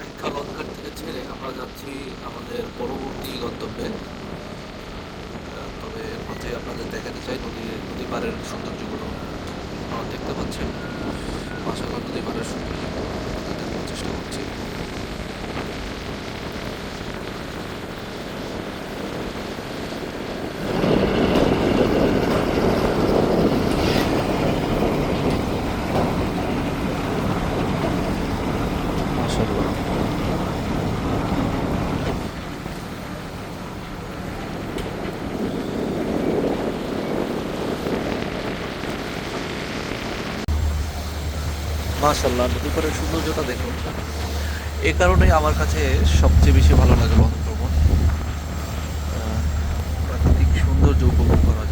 সাক্ষা লঙ্কার থেকে ছেড়ে আমরা যাচ্ছি আমাদের পরবর্তী গন্তব্যে। তবে পথে আপনাদের দেখাতে চাই নদী নদী পাড়ের সৌন্দর্যগুলো আপনারা দেখতে পাচ্ছেন। মাসাল্লাহ নদী পাড়ের সৌন্দর্যগুলো দেখানোর চেষ্টা করছি। মাসাল্লাহ মাশাল্লাহ নদী পাড়ের সৌন্দর্যটা দেখুন। এ কারণেই আমার কাছে সবচেয়ে বেশি ভালো লাগে বনভ্রমণ প্রাকৃতিক সৌন্দর্য উপভোগ করা